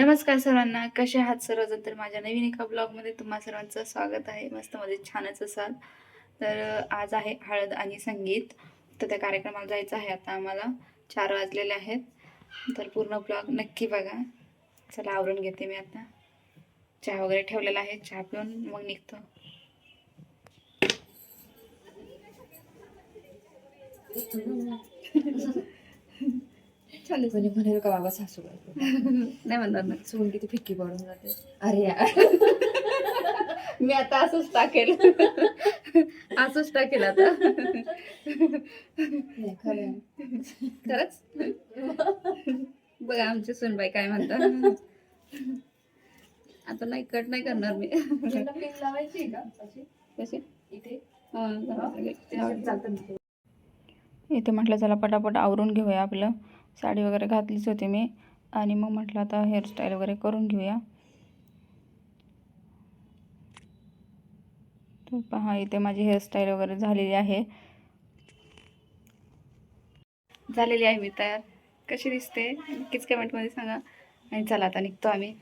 नमस्कार सर्वांना कसे आहात सर्वजण? तर माझ्या नवीन एका ब्लॉगमध्ये तुम्हा सर्वांचं स्वागत आहे. मस्त मध्ये छानच असाल. तर आज आहे हळद आणि संगीत. तर त्या कार्यक्रमाला जायचं आहे आता आम्हाला. चार वाजलेले आहेत. तर पूर्ण ब्लॉग नक्की बघा. चला आवरून घेते मी आता. चहा वगैरे ठेवलेला आहे. चहा पिऊन मग निघतो. कोणी म्हणेल का बाबा सासू नाही म्हणणार ना. सून किती फिक्की पडून जाते. अरे यार. मी आता असंच टाकेल. असंच टाकेल आता. नाही, खरं आहे. खरंच? बघा आमची सुनबाई काय म्हणतात. आता नाही कट नाही करणार मी. तुला पिन लावायची का अशी? कशी? इथे. हा. इथे म्हटलं चला पटापट आवरून घेऊया आपलं. साडी वगैरे घातलीच होती मी. आणि मग म्हटलं आता हेअरस्टाईल वगैरे करून घेऊया. तर पहा इथे माझी हेअरस्टाईल वगैरे झालेली आहे. झालेली आहे मी तयार. कशी दिसते? नक्कीच कमेंटमध्ये सांगा. आणि चला आता निघतो आम्ही.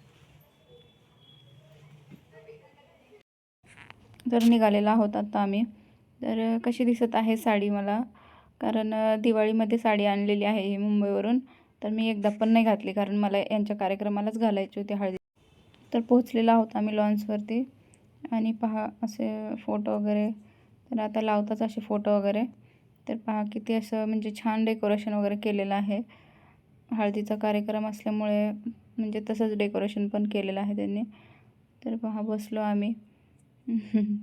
तर निघालेला आहोत आता आम्ही. तर कशी दिसत आहे साडी मला? कारण दिवाळीमध्ये साडी आणलेली आहे ही मुंबईवरून. तर मी एकदा पण नाही घातली कारण मला यांच्या कार्यक्रमालाच घालायची होती हळदी. तर पोहोचलेला आहोत आम्ही लॉन्सवरती. आणि पहा असे फोटो वगैरे. तर आता लावताच असे फोटो वगैरे. तर पहा किती असं म्हणजे छान डेकोरेशन वगैरे केलेलं आहे. हळदीचा कार्यक्रम असल्यामुळे म्हणजे तसंच डेकोरेशन पण केलेलं आहे त्यांनी. तर पहा बसलो आम्ही.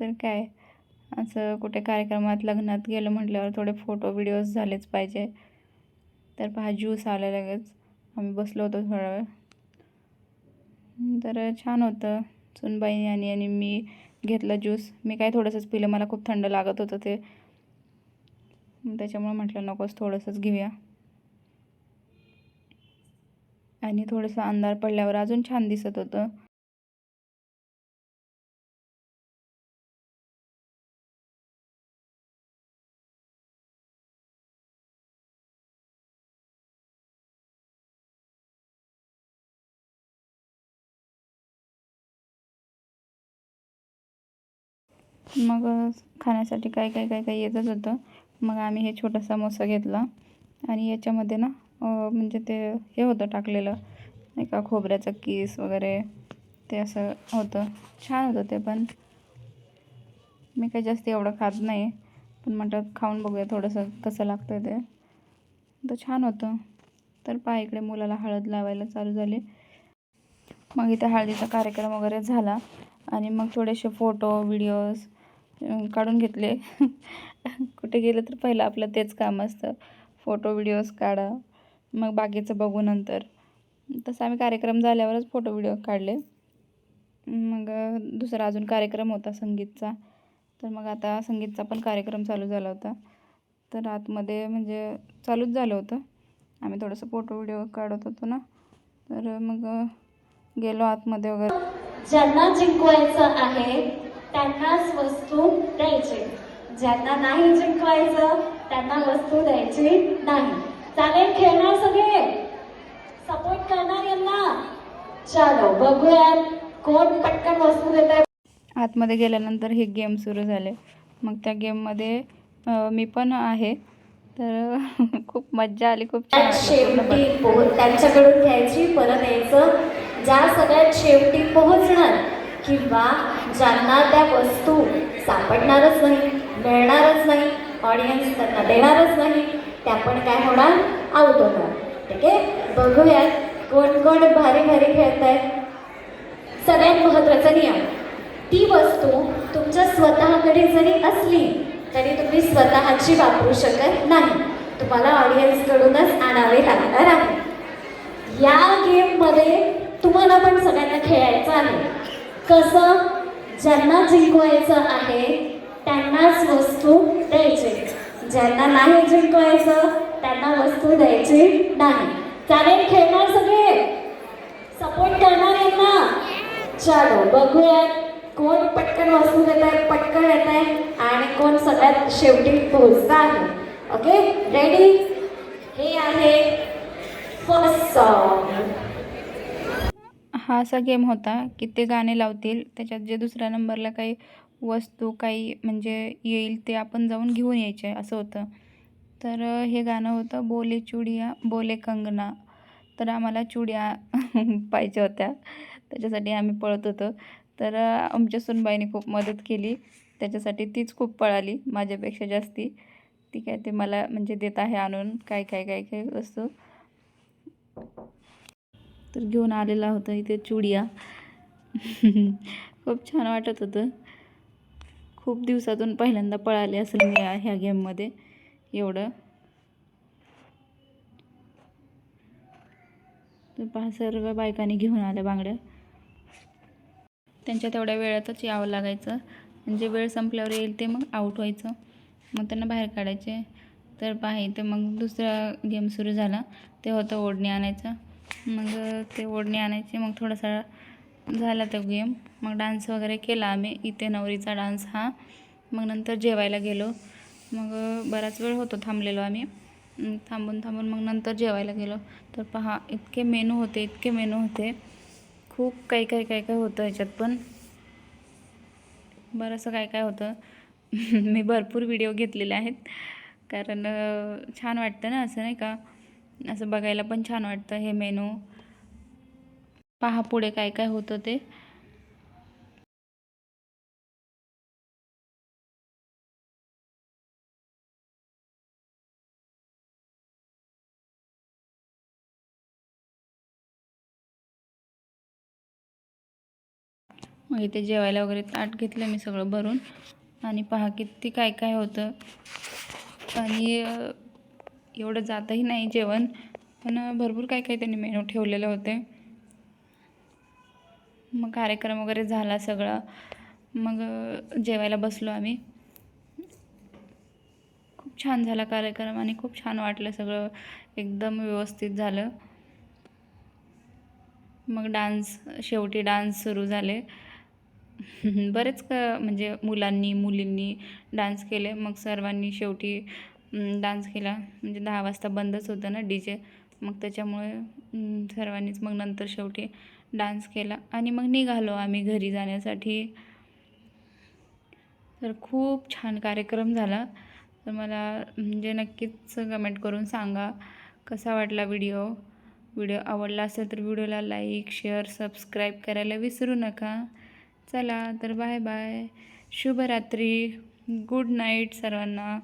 तर काय? असं कुठे कार्यक्रमात लग्नात गेलं म्हटल्यावर थोडे फोटो व्हिडिओज झालेच पाहिजे. तर पहा ज्यूस आलं लगेच. आम्ही बसलो होतो थोडा वेळ. तर छान होतं. सुनबाई आणि आणि मी घेतलं ज्यूस. मी काय थोडंसंच पिलं. मला खूप थंड लागत होतं ते. त्याच्यामुळे म्हटलं नकोच थोडंसंच घेऊया. आणि थोडंसं अंधार पडल्यावर अजून छान दिसत होतं. मग खाण्यासाठी काय काय काय काय येतच होतं. मग आम्ही हे छोटा समोसा घेतला आणि याच्यामध्ये ना म्हणजे ते हे होतं टाकलेलं. नाही का खोबऱ्याचं किस वगैरे ते असं होतं. छान होतं ते पण. मी काही जास्त एवढं खात नाही पण म्हटलं खाऊन बघूया थोडंसं कसं लागतं ते. तर छान होतं. तर पहा इकडे मुलाला हळद लावायला चालू झाली. मग इथे हळदीचा कार्यक्रम वगैरे झाला. आणि मग थोडेसे फोटो व्हिडिओज काढून घेतले. कुठे गेलं तर पहिलं आपलं तेच काम असतं. फोटो व्हिडिओज काढा. मग बाकीचं बघू नंतर. तसं आम्ही कार्यक्रम झाल्यावरच फोटो व्हिडिओ काढले. मग दुसरा अजून कार्यक्रम होता संगीतचा. तर मग आता संगीतचा पण कार्यक्रम चालू झाला होता. तर आतमध्ये म्हणजे चालूच झालं होतं. आम्ही थोडंसं फोटो व्हिडिओ काढत होतो ना. तर मग गेलो आतमध्ये वगैरे. ज्यांना जिंकवायचं आहे त्यांनाच वस्तू द्यायची. ज्यांना नाही जिंकवायचं त्यांना वस्तू द्यायची नाही. चालेल खेळणार सगळे? सपोर्ट करणार यांना? चलो बघूयात कोण पटकन वस्तू देत आहे. आतमध्ये गेल्यानंतर हे गेम सुरू झाले. मग त्या गेममध्ये मी पण आहे. तर खूप मज्जा आली खूप छान. शेवटी पोह त्यांच्याकडून घ्यायची परत यायचं. ज्या सगळ्यात शेवटी पोहोचणार किंवा ज्यांना त्या वस्तू सापडणारच नाही मिळणारच नाही ऑडियन्स त्यांना देणारच नाही त्या पण काय होणार? आउट होणार. ठीक आहे? बघूयात कोण कोण भारी भारी खेळत आहेत सगळ्यात महत्त्वाचा नियम. ती वस्तू तुमच्या स्वतःकडे जरी असली तरी तुम्ही स्वतःची वापरू शकत नाही. तुम्हाला ऑडियन्सकडूनच आणावे लागणार आहे. या गेममध्ये तुम्हाला पण सगळ्यांना खेळायचं आहे. कसं ज्यांना जिंकवायचं आहे त्यांनाच वस्तू द्यायची. ज्यांना नाही जिंकवायचं त्यांना वस्तू द्यायची नाही. चालेल खेळणार सगळे? सपोर्ट करणार यांना चलो बघूयात कोण पटकन वस्तू देत आहे पटकन येत आहे आणि कोण सगळ्यात शेवटी पोहोचत आहे. ओके रेडी हे आहे फर्स्ट सॉन्ग हा असा गेम होता की ते गाणे लावतील त्याच्यात जे दुसऱ्या नंबरला काही वस्तू काही म्हणजे येईल ते आपण जाऊन घेऊन यायचे असं होतं. तर हे गाणं होतं बोले चुडिया बोले कंगना. तर आम्हाला चुड्या पाहिजे होत्या. त्याच्यासाठी आम्ही पळत होतो. तर आमच्या सुनबाईने खूप मदत केली. त्याच्यासाठी तीच खूप पळाली माझ्यापेक्षा जास्ती. ती काय ते मला म्हणजे देत आहे आणून काय काय काय काय वस्तू. तर घेऊन आलेला होता इथे चुडिया. खूप छान वाटत होतं. खूप दिवसातून पहिल्यांदा पळाले असेल मी ह्या गेममध्ये एवढं. तर पहा सर्व बायकांनी घेऊन आल्या बांगड्या. त्यांच्या तेवढ्या वेळातच यावं लागायचं. म्हणजे वेळ संपल्यावर येईल ते मग आऊट व्हायचं. मग त्यांना बाहेर काढायचे. तर पाहि ते मग दुसरा गेम सुरू झाला. ते होतं ओढणी आणायचं. मग ते ओढणी आणायची मग थोडासा झाला तो गेम. मग डान्स वगैरे केला आम्ही. इथे नवरीचा डान्स हा. मग नंतर जेवायला गेलो. मग बराच वेळ होतो थांबलेलो आम्ही. थांबून थांबून मग नंतर जेवायला गेलो. तर पहा इतके मेनू होते इतके मेनू होते. खूप काही काही काय काय होतं ह्याच्यात पण. बरंचसं काय काय होतं. मी भरपूर व्हिडिओ घेतलेले आहेत. कारण छान वाटतं ना असं नाही का? असं बघायला पण छान वाटतं हे मेनू. पहा पुढे काय काय होतं ते. मग इथे जेवायला वगैरे ताट घेतलं मी सगळं भरून. आणि पहा किती काय काय होतं. आणि एवढं जातही नाही जेवण. पण भरपूर काही काही त्यांनी मेनू ठेवलेले होते. मग कार्यक्रम वगैरे झाला सगळा. मग जेवायला बसलो आम्ही. खूप छान झाला कार्यक्रम आणि खूप छान वाटलं सगळं. एकदम व्यवस्थित झालं. मग डान्स शेवटी डान्स सुरू झाले. बरेच क म्हणजे मुलांनी मुलींनी डान्स केले. मग सर्वांनी शेवटी डान्स केला. म्हणजे दहा वाजता बंदच होतं ना डी जे मग त्याच्यामुळे सर्वांनीच मग नंतर शेवटी डान्स केला. आणि मग निघालो आम्ही घरी जाण्यासाठी. तर खूप छान कार्यक्रम झाला. तर मला म्हणजे नक्कीच कमेंट करून सांगा कसा वाटला व्हिडिओ व्हिडिओ आवडला असेल तर व्हिडिओला लाईक शेअर सबस्क्राईब करायला विसरू नका. चला तर बाय बाय शुभरात्री. गुड नाईट सर्वांना.